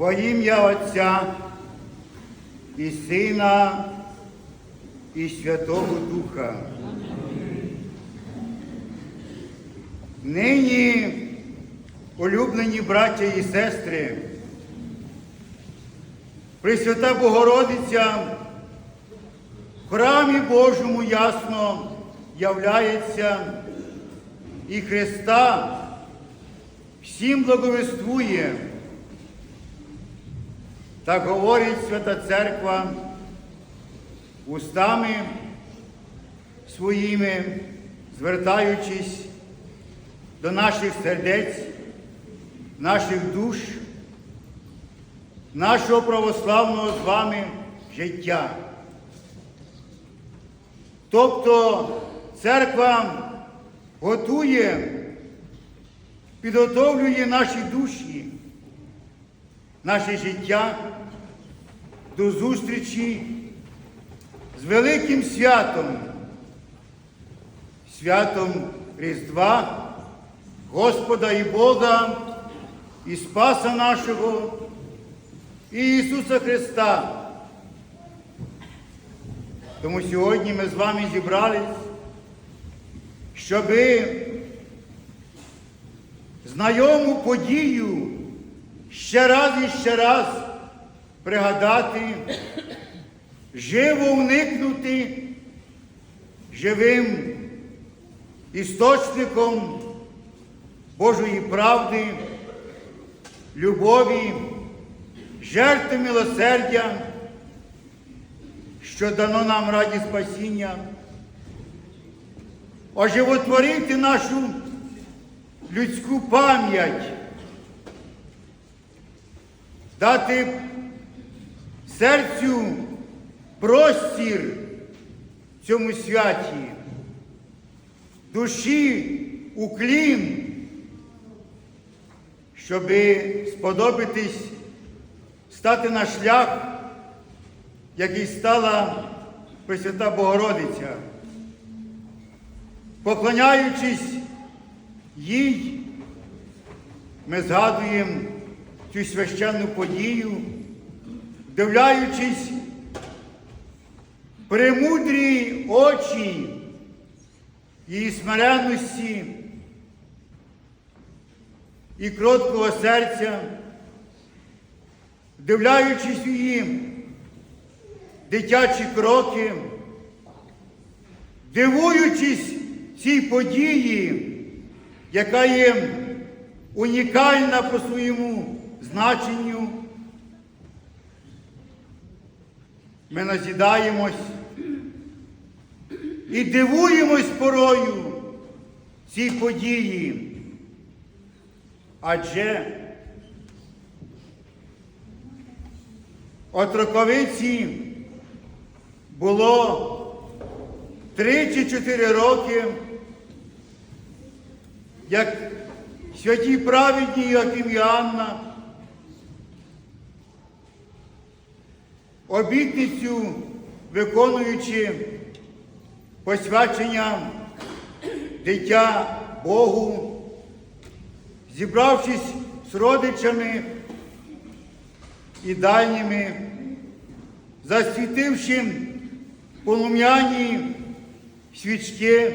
Во ім'я Отця і Сина і Святого Духа. Нині, улюблені браття і сестри, Пресвята Богородиця в храмі Божому ясно являється і Христа всім благовествує. Так говорить Свята Церква устами своїми, звертаючись до наших сердець, наших душ, нашого православного з вами життя. Тобто церква готує, підготовлює наші душі, наше життя до зустрічі з великим святом, святом Різдва, Господа і Бога, і Спаса нашого, і Ісуса Христа. Тому сьогодні ми з вами зібрались, щоби знайому подію ще раз і ще раз пригадати, живо уникнути живим істочником Божої правди, любові, жертви милосердя, що дано нам раді спасіння, оживотворити нашу людську пам'ять, дати серцю простір цьому святі, душі уклін, щоби сподобатись стати на шлях, який стала Пресвята Богородиця, поклоняючись їй, ми згадуємо цю священну подію, дивляючись премудрі очі її смиренності і кроткого серця, вдивляючись у її дитячі кроки, дивуючись цій події, яка є унікальна по своєму значенню, ми назідаємось і дивуємось порою цій події. Адже от роковиці було три чи чотири роки, як святі праведні Яким і Анна обітницю виконуючи посвячення дитя Богу, зібравшись з родичами і дальніми, засвітивши полум'яні свічки,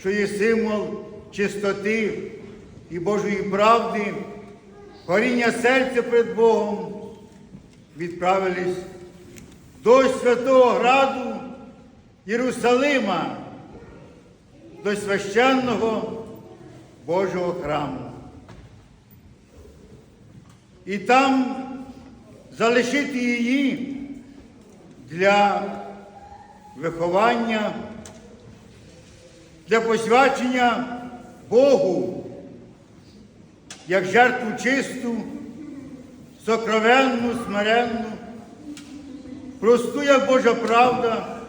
що є символ чистоти і Божої правди, горіння серця перед Богом, відправились до Святого Граду Єрусалима, до священного Божого храму. І там залишити її для виховання, для посвячення Богу, як жертву чисту, сокровенну, смиренну, просту, як Божа правда,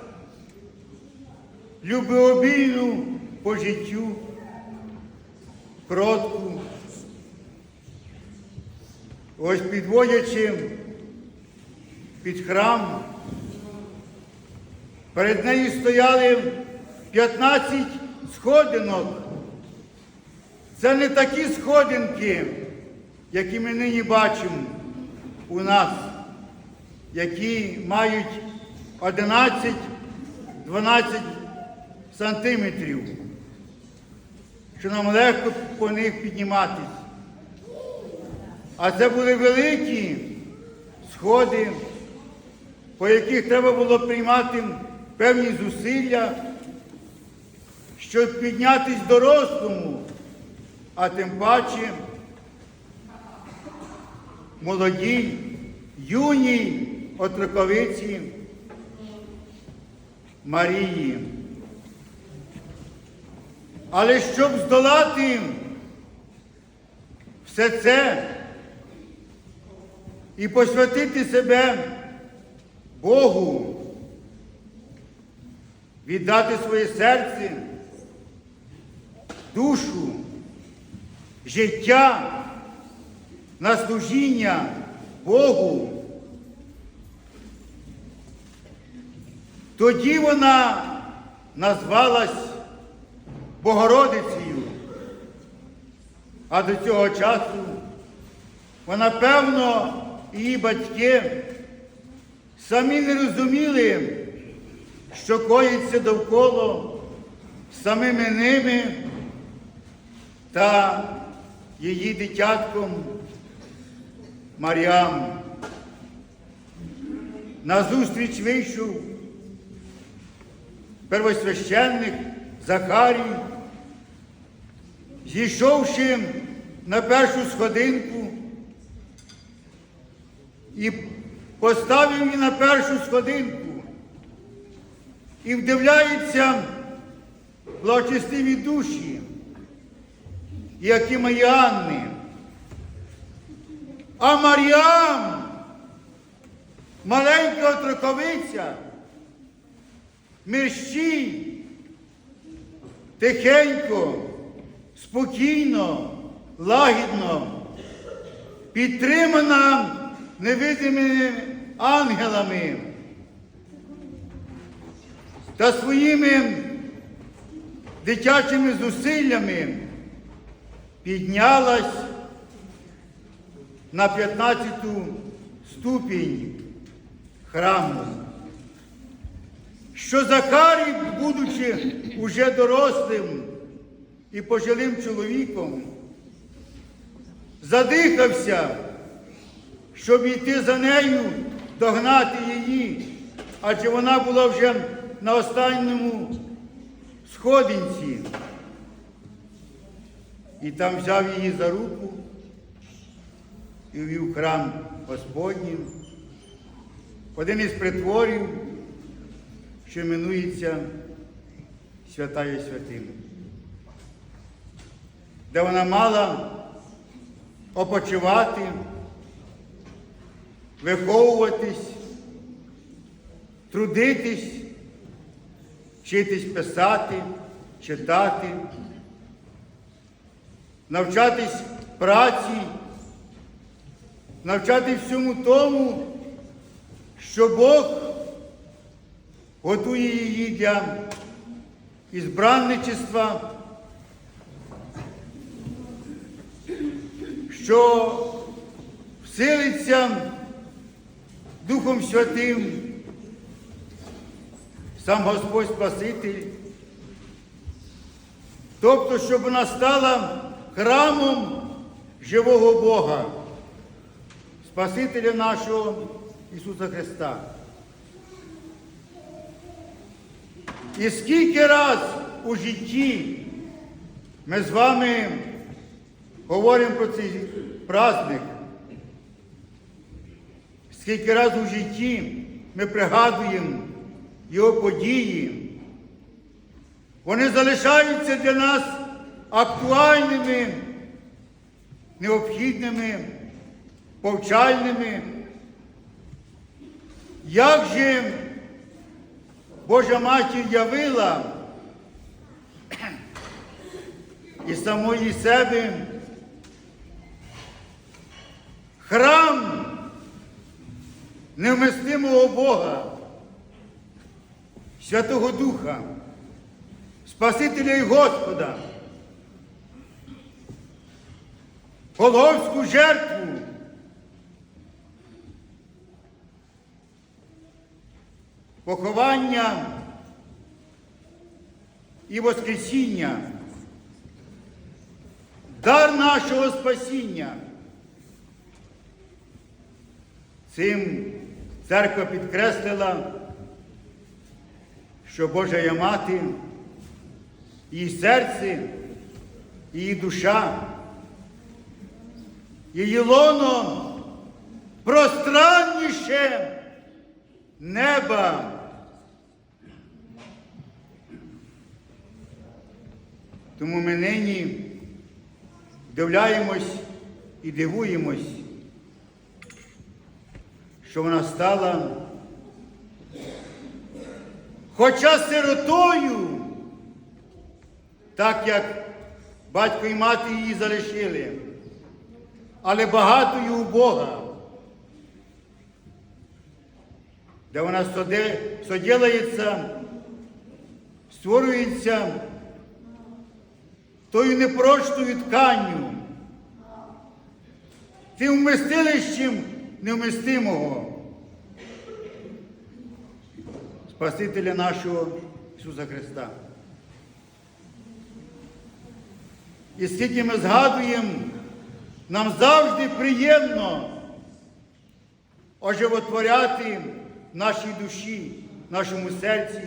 любеобільну по життю, кротку. Ось підводячи під храм, перед нею стояли 15 сходинок. Це не такі сходинки, які ми нині бачимо, у нас, які мають 11-12 сантиметрів, що нам легко по них підніматись. А це були великі сходи, по яких треба було приймати певні зусилля, щоб піднятись дорослому, а тим паче молодій, юній отроковиці Марії. Але щоб здолати все це і посвятити себе Богу, віддати своє серце, душу, життя на служіння Богу. Тоді вона назвалась Богородицею. А до цього часу вона, певно, її батьки самі не розуміли, що коїться довкола самими ними та її дитятком Маріам. Назустріч вийшов первосвященник Захарій, зійшовши на першу сходинку і поставив її на першу сходинку і вдивляється благочестиві душі, які мої Анни. А Маріам, маленька отроковиця, мерщій, тихенько, спокійно, лагідно, підтримана невидимими ангелами та своїми дитячими зусиллями піднялась на 15-ту ступінь храму. Що Захарій, будучи уже дорослим і пожилим чоловіком, задихався, щоб йти за нею, догнати її, адже вона була вже на останньому сходинці. І там взяв її за руку і ввів храм Господній, один із притворів, що іменується Святая Святим, де вона мала опочивати, виховуватись, трудитись, вчитись писати, читати, навчатись праці, навчати всьому тому, що Бог готує її для ізбранничества, що всилиться Духом Святим, сам Господь Спаситель, тобто, щоб вона стала храмом живого Бога, Спасителя нашого Ісуса Христа. І скільки раз у житті ми з вами говоримо про цей праздник, скільки раз у житті ми пригадуємо його події, вони залишаються для нас актуальними, необхідними, повчальними. Як же Божа матір явила із самої себе. Храм невместимого Бога, Святого Духа, Спасителя і Господа, Головську жертву, поховання і Воскресіння, дар нашого спасіння. Цим церква підкреслила, що Божа є мати, її серце, її душа, її лоно пространніше неба. Тому ми нині дивляємось і дивуємось, що вона стала, хоча сиротою, так як батько і мати її залишили, але багатою у Бога, де вона соділається, створюється тою непрочною тканню, тим вмістилищем невмістимого. Спасителя нашого Ісуса Христа. І скільки ми згадуємо, нам завжди приємно оживотворяти в нашій душі, в нашому серці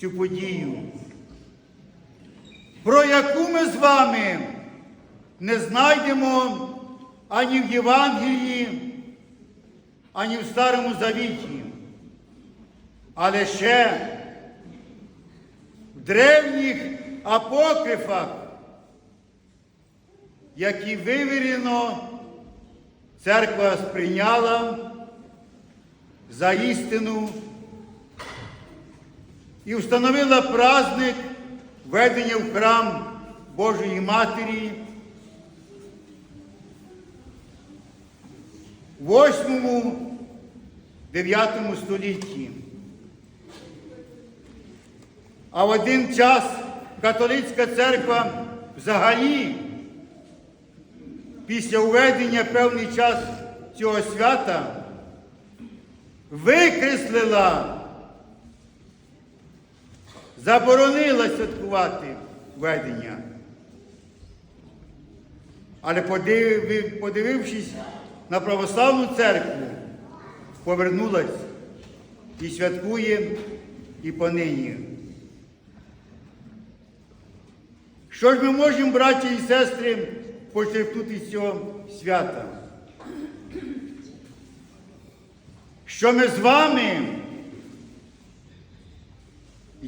цю подію, про яку ми з вами не знайдемо ані в Євангелії, ані в Старому Завіті, але ще в древніх апокрифах, які вивірено церква сприйняла за істину і встановила праздник введення в храм Божої Матері в 8-9 столітті. А в один час католицька церква взагалі після уведення певний час цього свята викреслила, заборонила святкувати ведення. Але подивив- подивившись на православну церкву, повернулась і святкує і понині. Що ж ми можемо, браті і сестри, почерпнути з цього свята? Що ми з вами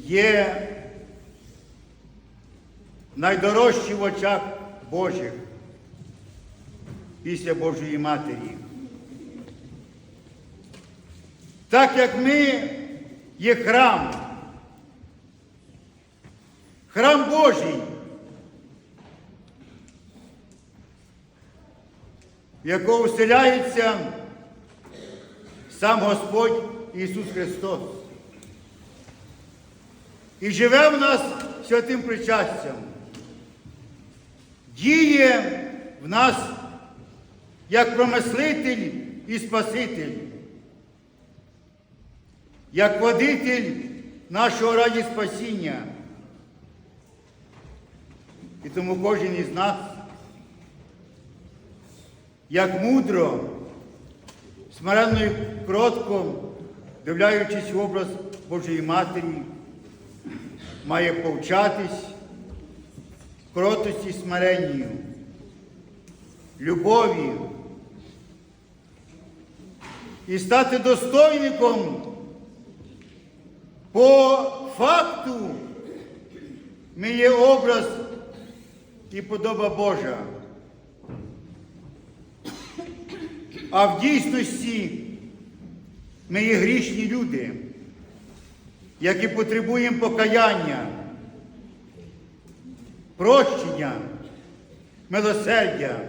є найдорожчі в очах Божих після Божої Матері. Так як ми є храм, храм Божий, в якого вселяється сам Господь Ісус Христос. І живе в нас святим причастям. Діє в нас як промислитель і Спаситель, як водитель нашого раді спасіння. І тому кожен із нас, як мудро, смиренно і кротко, дивляючись в образ Божої Матері, має повчатись кротості смиренню, любові і стати достойником по факту ми є образ і подоба Божа. А в дійсності ми є грішні люди, які потребуємо покаяння, прощення, милосердя,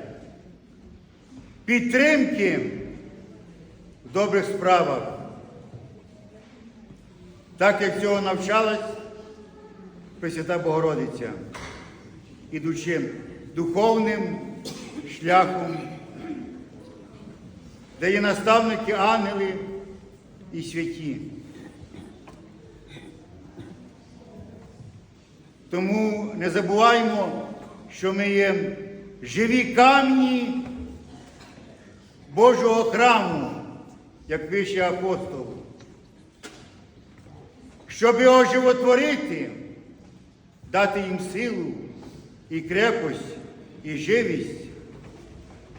підтримки в добрих справах. Так як цього навчалась Пресвята Богородиця, ідучи духовним шляхом, де є наставники ангели і святі. Тому не забуваймо, що ми є живі камні Божого храму, як пише апостол. Щоб його животворити, дати їм силу і крепость, і живість,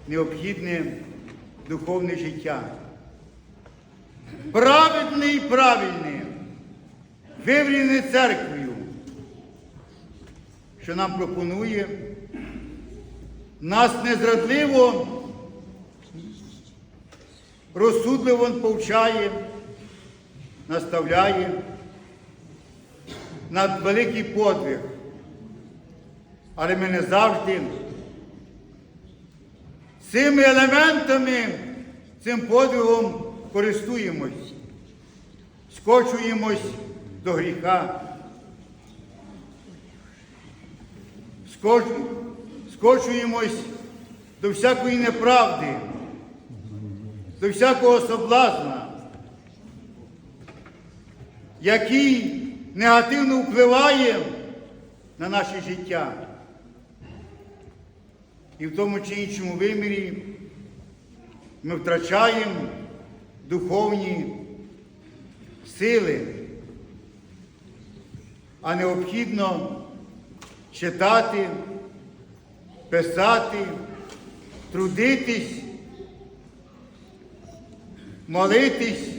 необхідне духовне життя. Праведне і правильне, вивріне церквою, що нам пропонує, нас незрадливо, розсудливо повчає, наставляє на великий подвиг. Але ми не завжди цими елементами, цим подвигом користуємось, скочуємось до гріха, скочуємось до всякої неправди, до всякого соблазна, який негативно впливає на наше життя. І в тому чи іншому вимірі ми втрачаємо духовні сили, а необхідно читати, писати, трудитись, молитись,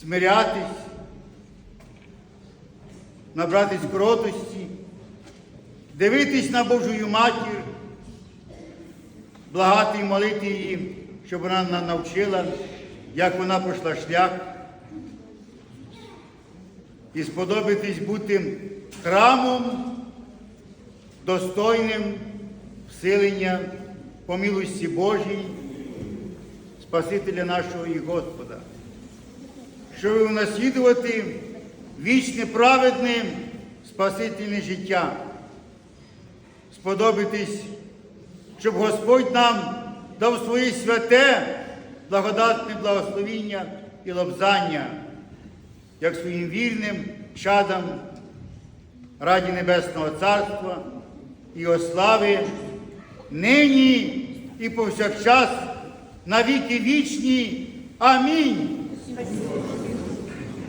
смирятись, набратись кротості, дивитись на Божую матір, благати і молити її, щоб вона нас навчила, як вона пройшла шлях, і сподобатись бути храмом, достойним всилення по милості Божій, Спасителя нашого і Господа, щоб унаслідувати вічне праведне спасительне життя, сподобатись щоб Господь нам дав своє святе, благодатне благословіння і лобзання, як своїм вірним чадам раді Небесного Царства і ослави нині і повсякчас на віки вічні. Амінь.